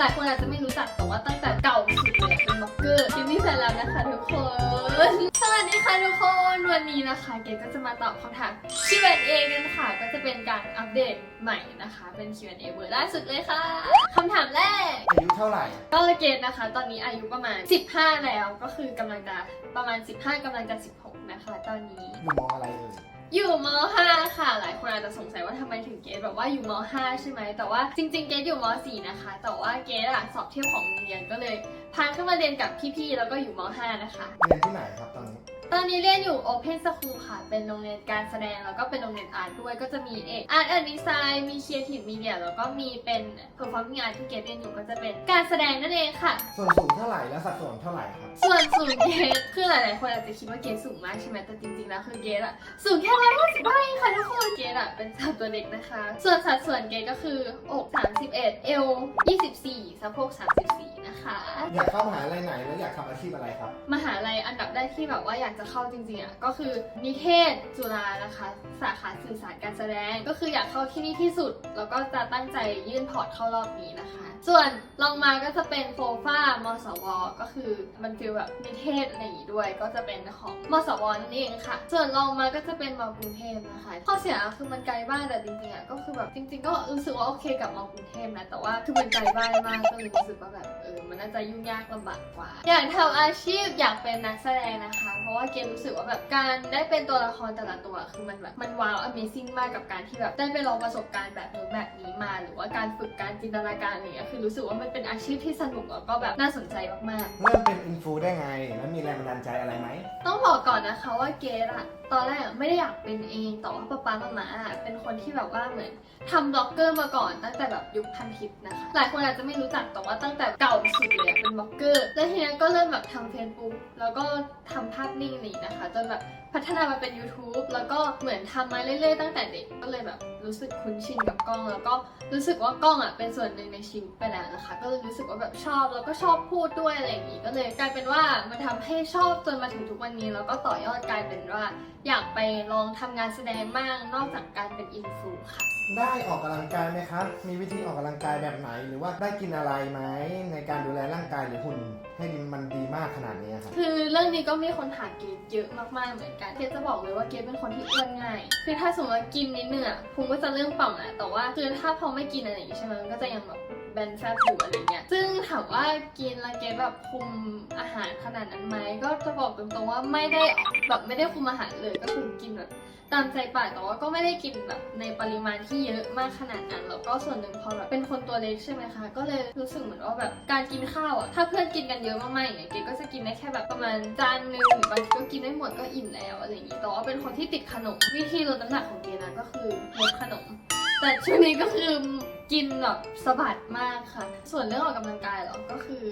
หลายคนอาจจะไม่รู้จักแต่ว่าตั้งแต่เก่าสุดเลยเป็นบล็อกเกอร์กิมมี่แฟนแล้วนะคะทุกคน สวัสดีค่ะทุกคน วันนี้นะคะเกดก็จะมาตอบคำถาม Q&A กันค่ะ ก็จะเป็นการอัปเดตใหม่นะคะ เป็น Q&A เบอร์ล่าสุดเลยค่ะคำถามแรก อายุเท่าไหร่ก็เกณฑ์นะคะ ตอนนี้อายุประมาณ 15 แล้วก็คือกำลังจะประมาณ 15กำลังจะ 16 นะคะ ตอนนี้อยู่มออะไรเอ่ย อยู่ม .5 ค่ะ หลายคนอาจจะสงสัยว่าทำไมถึงเกดแบบว่าอยู่ม .5 ใช่ไหม แต่ว่าจริง ๆ เกดอยู่ม .4 นะคะ แต่ว่าเกดอะสอบเทียบของโรงเรียนก็เลยพาขึ้นมาเรียนกับพี่ๆ แล้วก็อยู่ม .5 นะคะ เรียนที่ไหนครับตอนนี้ ตอนนี้เรียนอยู่ Open School ค่ะ เป็นโรงเรียนการแสดงแล้วก็เป็นโรงเรียนอาร์ตด้วย ก็จะมีเอกอาร์ตแอนด์ดีไซน์มี Creative Media แล้วก็มีเป็น Performing Art ที่เกดเรียนอยู่ก็จะเป็นการแสดงนั่นเองค่ะ ส่วนสูงเท่าไหร่และสัดส่วนเท่าไหร่ครับ ส่วนสูงเกดคือหลายๆคนอาจจะคิดว่าเกดสูงมากใช่ไหมแต่จริงๆแล้วคือเกดอะสูงแค่ร้อยห้าสิบเองค่ะทุกคนเกดอะเป็นสาวตัวเล็กนะคะ ส่วนสัดส่วนเกดก็คืออก31เอว24สะโพก34นะคะ อยากเข้ามหาลัยไหนและอยากทำอาชีพอะไรครับ มหาลัยอันดับแรกที่แบบว่าอยากจะจะเข้าจริงๆอะก็คือนิเทศจุฬานะคะ สาขาสื่อสารการแสดง ก็คืออยากเข้าที่นี่ที่สุด แล้วก็จะตั้งใจยื่นพอร์ตเข้ารอบนี้นะคะ ส่วนลองมาก็จะเป็นโฟฟ้ามสว ก็คือมันฟีลแบบนิเทศอะไรอย่างงี้ด้วย ก็จะเป็นของมสวนั่นเองค่ะ ส่วนลองมาก็จะเป็นมกรุงเทพนะคะข้อเสียคือมันไกลบ้านแต่จริงๆอะก็คือแบบจริง ๆ ก็รู้สึกว่าโอเคกับมกรุงเทพนะแต่ว่าคือมันไกลบ้านมากก็เลยรู้สึกว่าแบบเออมันน่าจะยุ่งยากลำบากกว่า อยากทำอาชีพอยากเป็นนักแสดงนะคะ เพราะว่าเกมรู้สึกว่าแบบการได้เป็นตัวละครแต่ละตัวคือมันแบบมันว้าว Amazing มากกับการที่แบบได้ไปลองประสบการณ์แบบนู้นแบบนี้มา หรือว่าการฝึกการจินตนาการอะไรเนี่ยคือรู้สึกว่ามันเป็นอาชีพที่สนุกแล้วก็แบบน่าสนใจมากๆเริ่มเป็นอินฟูได้ไง และมีแรงบันดาลใจอะไรไหมต้องบอกก่อนนะคะว่าเกดอะตอนแรกอะไม่ได้อยากเป็นเองแต่ว่าป๊าป๊ามาม่าอะเป็นคนที่แบบว่าเหมือนทำบล็อกเกอร์มาก่อนตั้งแต่แบบยุคพันทิปนะคะหลายคนอาจจะไม่รู้จักแต่ว่าตั้งแต่เก่าสุดเลยอะเป็นบล็อกเกอร์แล้วทีนี้ก็เริ่มแบบทำเฟซบุ๊กแล้วก็ ทำภาพนิ่งนี่นะคะ จนแบบพัฒนามาเป็น YouTube แล้วก็เหมือนทำมาเรื่อยๆ ตั้งแต่เด็กก็เลยแบบรู้สึกคุ้นชินกับกล้อง แล้วก็รู้สึกว่ากล้องอะเป็นส่วนหนึ่งในชีวิตไปแล้วนะคะ ก็เลยรู้สึกว่าแบบชอบแล้วก็ชอบพูดด้วยอะไรอย่างงี้ก็เลยกลายเป็นว่ามันทำให้ชอบจนมาถึงทุกวันนี้ แล้วก็ต่อยอดกลายเป็นว่า อยากไปลองทำงานแสดงบ้างนอกจากการเป็นอินฟูค่ะ ได้ออกกำลังกายไหมครับมีวิธีออกกำลังกายแบบไหน หรือว่าได้กินอะไรไหมในการดูแลร่างกายหรือหุ่นให้มันดีมากขนาดนี้ครับคือเรื่องนี้ก็มีคนถามเกดเยอะมากๆเหมือนกันเกดจะบอกเลยว่าเกดเป็นคนที่อ้วนง่าย คือถ้าสมมติว่ากินนิดนึงอะพุงก็จะเริ่มป่องแล้วแต่ว่าคือถ้าพอไม่กินอะไรอย่างงี้ใช่ไหมมันก็จะยังแบบ แบนแฟบอยู่อะไรเงี้ย ซึ่งถามว่ากินแล้วเกดแบบคุมอาหารขนาดนั้นไหม ก็จะบอกตรงๆว่าไม่ได้แบบไม่ได้คุมอาหารเลยก็คือกินแบบตามใจปากแต่ว่าก็ไม่ได้กินแบบในปริมาณที่เยอะมากขนาดนั้นแล้วก็ส่วนหนึ่งพอแบบเป็นคนตัวเล็กใช่ไหมคะ ก็เลยรู้สึกเหมือนว่าแบบการกินข้าวอะถ้าเพื่อนกินกันเยอะมากๆอย่างเงี้ยเกดก็จะกินได้แค่แบบประมาณจานนึงหรือบางทีก็กินได้หมดก็อิ่มแล้วอะไรอย่างงี้แต่ว่าเป็นคนที่ติดขนมวิธีลดน้ำหนักของเกดนะก็คือลดขนม แต่ช่วงนี้ก็คือกินแบบสะบัดมากค่ะ ส่วนเรื่องออกกำลังกายเหรอ ก็คือ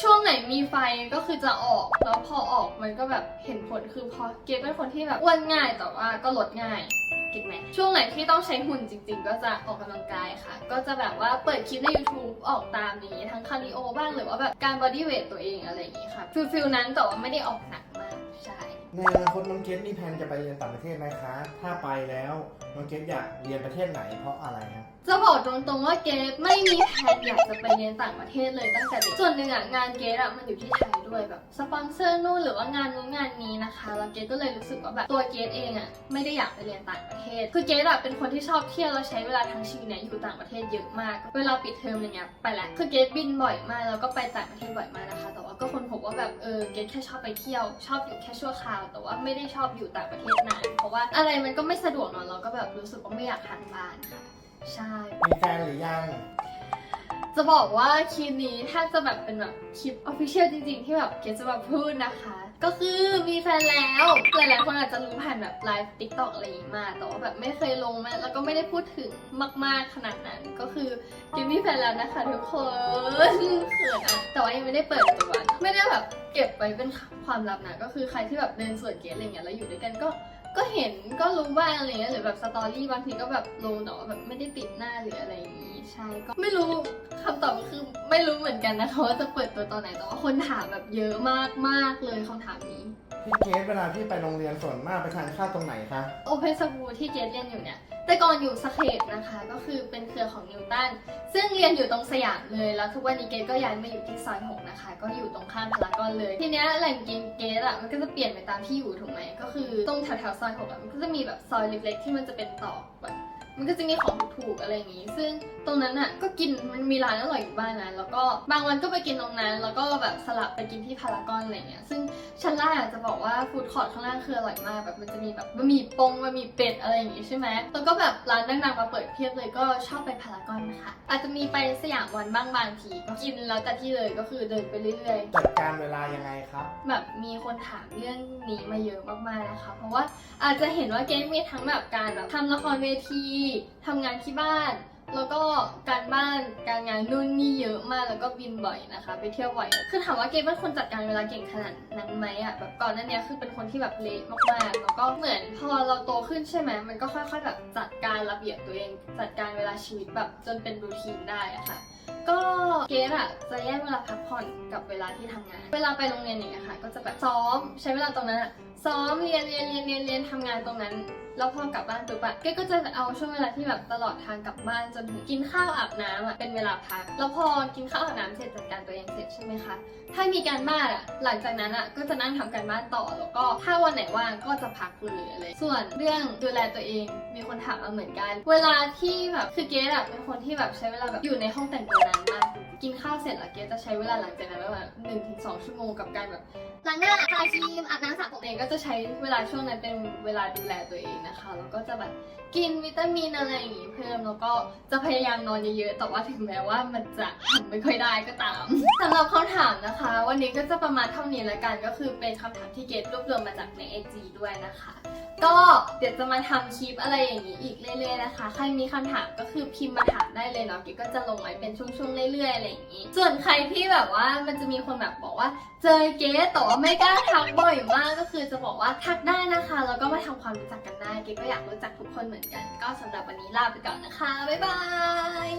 ช่วงไหนมีไฟก็คือจะออก แล้วพอออกมันก็แบบเห็นผล คือพอเกดเป็นคนที่แบบอ้วนง่ายแต่ว่าก็ลดง่ายก็ตไหมช่วงไหนที่ต้องใช้หุ่นจริง ๆ ก็จะออกกำลังกายค่ะ ก็จะแบบว่าเปิดคลิปใน YouTube ออกตามนี้ ทั้งคาร์ดิโอบ้างหรือว่าแบบการบอดี้เวทตัวเองอะไรอย่างงี้ค่ะฟิลฟิลนั้นแต่ว่าไม่ได้ออกหนัก ในอนาคตน้องเกดมีแผนจะไปเรียนต่างประเทศไหมคะ ถ้าไปแล้วน้องเกดอยากเรียนประเทศไหนเพราะอะไรครับจะบอกตรงๆว่าเกดไม่มีแผนอยากจะไปเรียนต่างประเทศเลยตั้งแต่เด็กส่วนหนึ่งอะงานเกดอะมันอยู่ที่ไทยด้วยแบบสปอนเซอร์นู่นหรือว่างานนู้นงานนี้นะคะแล้วเกดก็เลยรู้สึกว่าแบบตัวเกดเองอะไม่ได้อยากไปเรียนต่างประเทศ คือเกดอะเป็นคนที่ชอบเที่ยวแล้วใช้เวลาทั้งชีวิตเนี่ยอยู่ต่างประเทศเยอะมาก เวลาปิดเทอมอะไรเงี้ยไปแล้วคือเกดบินบ่อยมากแล้วก็ไปต่างประเทศบ่อยมากนะคะ แต่ว่าก็คนพบว่าแบบเออเกดแค่ชอบไปเที่ยว ชอบอยู่แค่ชั่วคราวแต่ว่าไม่ได้ชอบอยู่ต่างประเทศนานเพราะว่าอะไรมันก็ไม่สะดวกเนอะเราก็แบบรู้สึกว่าไม่อยากห่างบ้านค่ะใช่ มีแฟนหรือยัง จะบอกว่าคลิปนี้ถ้าจะแบบเป็นแบบคลิปออฟฟิเชียลจริงๆ ที่แบบเกดจะมาพูดนะคะ ก็คือมีแฟนแล้ว หลายๆคนอาจจะรู้ผ่านแบบไลฟ์ติ๊กต็อกอะไรอย่างงี้มาแต่ว่าแบบไม่เคยลงมาแล้วก็ไม่ได้พูดถึงมาก ๆขนาดนั้น ก็คือกดมีแฟนแล้วนะคะทุกคนเขินอะแต่ว่ายังไม่ได้เปิดตัวไม่ได้แบบเก็บไว้เป็นความลับนะก็คือใครที่แบบเดินสวนเกดอะไรเงี้ยแล้วอยู่ด้วยกันก็ก็เห็นก็รู้บ้างอะไรเงี้ยหรือแบบสตอรี่บางทีก็แบบลงแต่ว่าแบบไม่ได้ติดหน้าหรืออะไรอย่างงี้ ใช่ก็ไม่รู้คำตอบก็คือไม่รู้เหมือนกันนะคะว่าจะเปิดตัวตอนไหนแต่ว่าคนถามแบบเยอะมากมากๆเลยคำถามนี้ พี่เกสเวลาที่ไปโรงเรียนส่วนมากไปทานข้าวตรงไหนคะ โอเพนสกูที่เกดเรียนอยู่เนี่ย แต่ก่อนอยู่สเคปนะคะ ก็คือเป็นเครือของนิวตัน ซึ่งเรียนอยู่ตรงสยามเลย แล้วทุกวันนี้เกดก็ย้ายมาอยู่ที่ซอยหกนะคะ ก็อยู่ตรงข้ามพารากอนเลย ทีเนี้ยแหล่งกินเกดอะมันก็จะเปลี่ยนไปตามที่อยู่ถูกไหม ก็คือตรงแถวๆซอยหกอะมันก็จะมีแบบซอยเล็กๆที่มันจะเป็นตอกแบบ มันก็จะมีของถูกๆอะไรอย่างงี้ ซึ่งตรงนั้นอะก็กินมันมีร้านอร่อยอยู่บ้านนะแล้วก็บางวันก็ไปกินตรงนั้น แล้วก็แบบสลับไปกินที่พารากอนอะไรเงี้ย ซึ่งชั้นล่างอะจะบอกว่าฟู้ดคอร์ทข้างล่างคืออร่อยมากแบบมันจะมีแบบบะหมี่ปงบะหมี่เป็ดอะไรอย่างงี้ใช่ไหมแล้วก็แบบร้านดังๆมาเปิดเพียบเลยก็ชอบไปพารากอนนะคะอาจจะมีไปสยามวันบ้างบางทีก็กินแล้วแต่ที่เลยก็คือเดินไปเรื่อยจัดการเวลายังไงครับๆแบบมีคนถามเรื่องนี้มาเยอะมากๆนะคะ เพราะว่าอาจจะเห็นว่าเกมมีทั้งแบบการแบบทำละครเวทีทำงานที่บ้าน แล้วก็การบ้านการงานนู่นนี่เยอะมากแล้วก็บินบ่อยนะคะ ไปเที่ยวบ่อยคือถามว่าเกมเป็นคนจัดการเวลาเก่งขนาดนั้นไหมอะแบบก่อนหน้านี้คือเป็นคนที่แบบเละมากๆแล้วก็เหมือนพอเราโตขึ้นใช่ไหมมันก็ค่อยๆแบบจัดการระเบียบตัวเอง จัดการเวลาชีวิตแบบจนเป็นรูทีนได้อะค่ะก็เกดอะจะแยกเวลาพักผ่อนกับเวลาที่ทำงาน เวลาไปโรงเรียนอย่างเงี้ยค่ะ ก็จะแบบซ้อมใช้เวลาตรงนั้นอะ ซ้อมเรียนเรียนเรียนเรียนเรียนทำงานตรงนั้น แล้วพอกลับบ้านปุ๊บอะเกก็จะเอาช่วงเวลาที่แบบตลอดทางกลับบ้านจนถึงกินข้าวอาบน้ำอะเป็นเวลาพัก แล้วพอกินข้าวอาบน้ำเสร็จจัดการตัวเองเสร็จใช่ไหมคะ ถ้ามีการบ้านอะหลังจากนั้นอะก็จะนั่งทำการบ้านต่อ แล้วก็ถ้าวันไหนว่างก็จะพักเลยอะไรส่วนเรื่องดูแลตัวเองมีคนถามมาเหมือนกัน เวลาที่แบบคือเกดอะเป็นคนที่แบบใช้เวลาแบบอยู่ในห้องแต่งตัวนานมาก กินข้าวเสร็จแล้วเกดจะใช้เวลาหลังจากนั้นประมาณหนึ่งถึงสองชั่วโมงกับการแบบล้างหน้าทาครีมอาบน้ำสระผมเองก็จะใช้เวลาช่วงนั้นเป็นเวลาดูแลตัวเองนะคะแล้วก็จะแบบกินวิตามินอะไรอย่างงี้เพิ่มแล้วก็จะพยายามนอนเยอะๆแต่ว่าถึงแม้ว่ามันจะทำไม่ค่อยได้ก็ตามสำหรับคำถามนะคะ วันนี้ก็จะประมาณเท่านี้ล้วกันก็คือเป็นคำถามที่เกดรวบรวมมาจากใน IG ด้วยนะคะ ก็เดี๋ยวจะมาทำคลิปอะไรอย่างนี้อีกเรื่อยๆนะคะ ใครมีคำถามก็คือพิมพ์มาถามได้เลยเนาะเกดก็จะลงไว้เป็นช่วงๆเรื่อยๆอะไรอย่างนี้ ส่วนใครที่แบบว่ามันจะมีคนแบบบอกว่า เจอเก๊แต่ว่าไม่กล้าทักบ่อยมากก็คือจะบอกว่าทักได้นะคะแล้วก็มาทำความรู้จักกันได้เก๊ก็อยากรู้จักทุกคนเหมือนกัน ก็สำหรับวันนี้ลาไปก่อนนะคะบ๊ายบาย